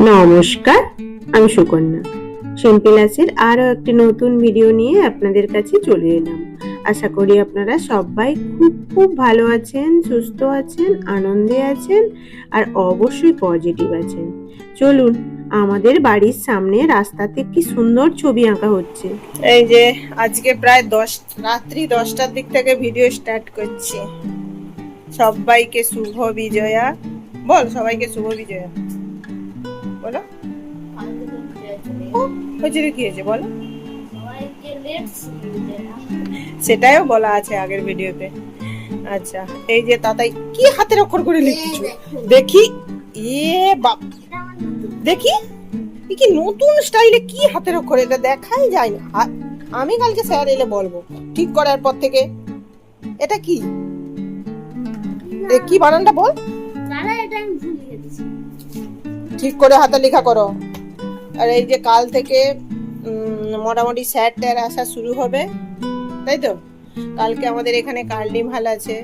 নমস্কার, আমি সুকন্যা। সিম্পল সিম্পেলাসের আরও একটি নতুন ভিডিও নিয়ে আপনাদের কাছে চলে এলাম। আশা করি আপনারা সবাই খুব খুব ভালো আছেন, সুস্থ আছেন, আনন্দে আছেন, আর অবশ্যই পজিটিভ আছেন। চলুন, আমাদের বাড়ির সামনে রাস্তাতে কি সুন্দর ছবি আঁকা হচ্ছে। এই যে, আজকে প্রায় দশ, রাত্রি দশটার দিক থেকে ভিডিও স্টার্ট করছি। সবাইকে শুভ বিজয়া। বল, সবাইকে শুভ বিজয়া। বলো। ও, হয়েছে রে, কি বলো। সেটাও বলা আছে আগের ভিডিওতে। আচ্ছা এই যে তাতাই কি হাতের অক্ষর করে লিখছো? দেখি। এ বাপ। দেখি। কি নতুন স্টাইলে কি হাতের অক্ষর? এটা দেখাই যায় না। আমি কালকে স্যার এলে বলব। ঠিক করার পর থেকে। এটা কি? কি বানানটা বল। ঠিক করে হাতে লেখা করো। আর এই যে কাল থেকে মোটামুটি স্যার ট্যার আসা শুরু হবে তাই তো? কালকে আমাদের এখানে কার্নিভাল আছে।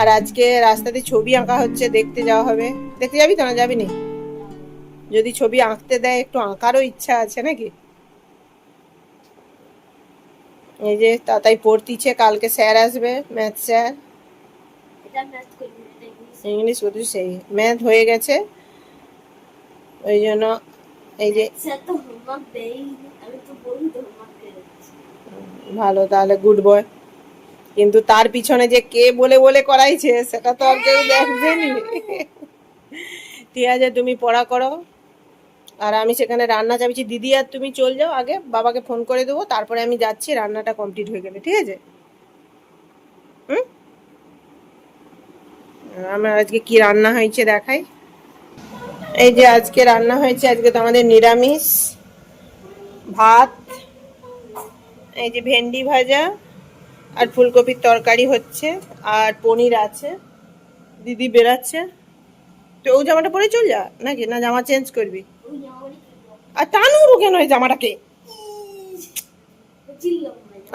আর আজকে রাস্তাতে ছবি আঁকা হচ্ছে দেখতে যাওয়া হবে। দেখতে যাবি তো না যাবি নি? যদি ছবি আঁকতে দেয় একটু আঁকারও ইচ্ছা আছে নাকি? এই যে তাতাই পড়তিছে কালকে স্যার আসবে ম্যাথ স্যার। ইংলিশ। শুধু সেই। ম্যাথ হয়ে গেছে। ওই জন্য এই যে ভালো তাহলে গুড বয় কিন্তু তার পিছনে যে কে বলে বলে করাইছে সেটা তো আর কেউ দেখবেনি ঠিক আছে তুমি পড়া করো আর আমি সেখানে রান্না চাপিছি দিদি আর তুমি চল যাও আগে বাবাকে ফোন করে দেবো তারপরে আমি যাচ্ছি রান্নাটা কমপ্লিট হয়ে গেলে ঠিক আছে হুম আমার আজকে কি রান্না হয়েছে দেখাই এই যে আজকে রান্না হয়েছে, আজকে তো আমাদের নিরামিষ। ভাত, এই যে ভেন্ডি ভাজা আর ফুলকপির তরকারি হচ্ছে, আর পনির আছে। দিদি বেরাচ্ছে তো ও জামাটা পরে চল যা, নাকি? না, জামা চেঞ্জ করবি? আর টানুরু কেন এই জামাটাকে?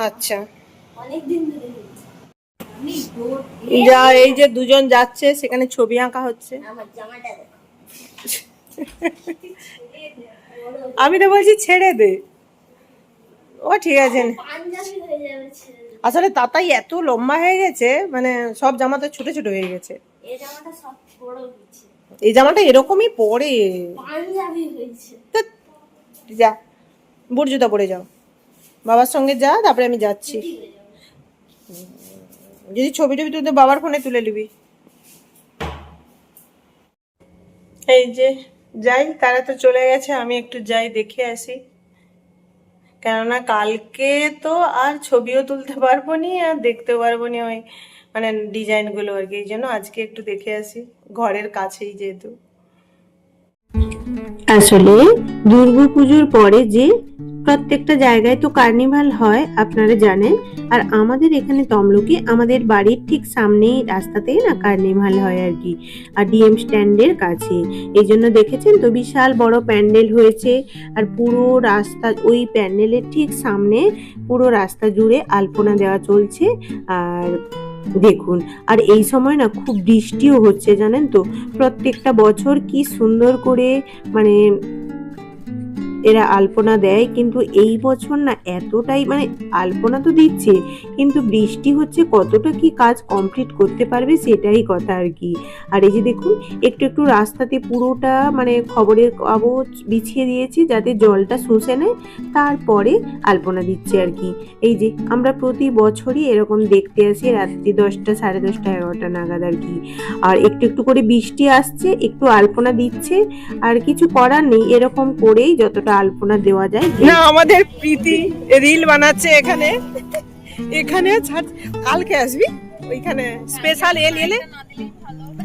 আচ্ছা। যা, এই যে দুজন যাচ্ছে, সেখানে ছবি আঁকা হচ্ছে। আমি তো বলছি ছেড়ে দে। ও ঠিক আছে। আসলে তাতাই এত লম্বা হয়ে গেছে মানে সব জামা তো ছোট ছোট হয়ে গেছে। এই জামাটা এরকমই পরে। যা বুট জুতা পরে যাও। বাবার সঙ্গে যা তারপরে আমি যাচ্ছি। যদি ছবি টবি তুলতে বাবার ফোনে তুলে নিবি। এই যে, যাই, তারা তো চলে গেছে, আমি একটু যাই, দেখে আসি। কেননা কালকে তো আর ছবিও তুলতে পারব নি, আর দেখতে পারব নি ওই মানে ডিজাইনগুলো আর কি, এই জন্য আজকে একটু দেখে আসি, ঘরের কাছেই যেহেতু। আসলে দুর্গাপুজোর পরে যে প্রত্যেকটা জায়গায় তো কার্নিভাল হয়, আপনারা জানেন। আর আমাদের এখানে তমলুকে আমাদের বাড়ির ঠিক সামনেই রাস্তাতেই না কার্নিভাল হয় আর কি। আর ডিএম স্ট্যান্ডের কাছে। এই জন্য দেখেছেন তো বিশাল বড় প্যান্ডেল হয়েছে। আর পুরো রাস্তা, ওই প্যান্ডেলের ঠিক সামনে পুরো রাস্তা জুড়ে আলপনা দেওয়া চলছে। আর দেখুন, আর এই সময় না খুব বৃষ্টিও হচ্ছে, জানেন তো। প্রত্যেকটা বছর কি সুন্দর করে মানে এরা আলপনা দেয়, কিন্তু এই বছর না এতটাই মানে আলপনা তো দিচ্ছে, কিন্তু বৃষ্টি হচ্ছে কতটা কি কাজ কমপ্লিট করতে পারবে সেটাই কথা আর কি। আর এই যে দেখুন, একটু একটু রাস্তাতে পুরোটা মানে খবরের কাগজ বিছিয়ে দিয়েছি যাতে জলটা শুষে নেয়, তারপরে আলপনা দিচ্ছে আর কি। এই যে আমরা প্রতি বছরই এরকম দেখতে আসি, রাত্রি দশটা, সাড়ে দশটা, এগারোটা নাগাদ আর কি। আর একটু একটু করে বৃষ্টি আসছে, একটু আলপনা দিচ্ছে, আর কিছু করার নেই, এরকম করেই যতটা আলপনা দেওয়া যায়। না আমাদের প্রীতি রিল বানাচ্ছে এখানে। এখানে কালকে আসবি? ওইখানে স্পেশাল এল এলে?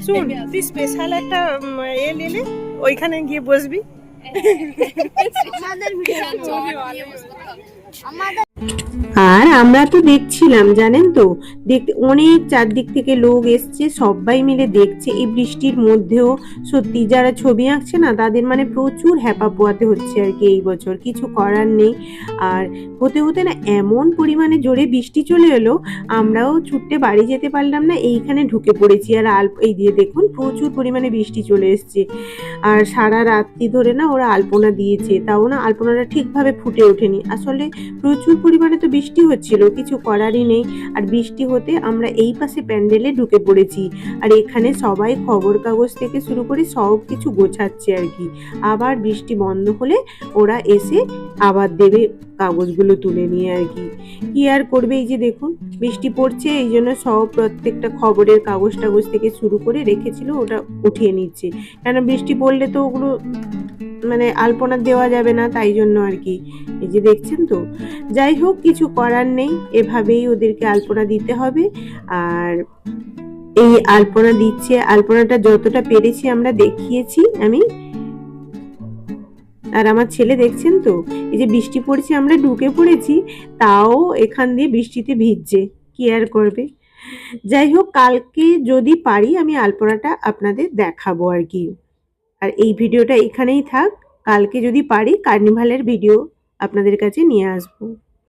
শুন তুই স্পেশাল একটা এল এলে ওইখানে গিয়ে বসবি। আর আমরা তো দেখছিলাম, জানেন তো? দেখতে অনেক চারদিক থেকে লোক এসছে, সবাই মিলে দেখছে। এই বৃষ্টির মধ্যেও সত্যি যারা ছবি আঁকছে না, তাদের মানে প্রচুর হ্যাপা পোয়াতে হচ্ছে আর কি এই বছর। কিছু করার নেই। আর হতে হতে না এমন পরিমাণে জোরে বৃষ্টি চলে এলো, আমরাও ছুটতে বাড়ি যেতে পারলাম না, এইখানে ঢুকে পড়েছি। আর আল এই দিয়ে দেখুন, প্রচুর পরিমাণে বৃষ্টি চলে এসছে। আর সারা রাত্রি ধরে না ওরা আলপনা দিয়েছে, তাও না আলপনাটা ঠিকভাবে ফুটে ওঠেনি। আসলে প্রচুর পরিমাণে তো বৃষ্টি হচ্ছিল, কিছু করারই নেই। আর বৃষ্টি হতে আমরা এই পাশে প্যান্ডেলে ঢুকে পড়েছি। আর এখানে সবাই খবর কাগজ থেকে শুরু করে সব কিছু গোছাচ্ছে আর কি। আবার বৃষ্টি বন্ধ হলে ওরা এসে আবার দেবে কাগজগুলো তুলে নিয়ে আর কি। কি আর করবে এই যে দেখুন, বৃষ্টি পড়ছে, এই জন্য সব প্রত্যেকটা খবরের কাগজ টাগজ থেকে শুরু করে রেখেছিল ওটা উঠিয়ে নিচ্ছে। কেন বৃষ্টি পড়লে তো ওগুলো মানে আলপনা দেওয়া যাবে না, তাই জন্য আর কি। এই যে দেখছেন তো? যাই হোক, কিছু করার নেই। এভাবেই ওদেরকে আলপনা দিতে হবে। আর এই আলপনা দিচ্ছে, আলপনাটা যতটা পেরেছি আমরা দেখিয়েছি আমি। আর আমার ছেলে দেখছেন তো? এই যে বৃষ্টি পড়ছে, আমরা ঢুকে পড়েছি, তাও এখান দিয়ে বৃষ্টিতে ভিজছে। কি আর করবে? যাই হোক, কালকে যদি পারি আমি আলপনাটা আপনাদের দেখাবো আর কি। আর এই ভিডিওটা এখানেই থাক। কালকে যদি পারি কার্নিভালের ভিডিও আপনাদের কাছে নিয়ে আসব।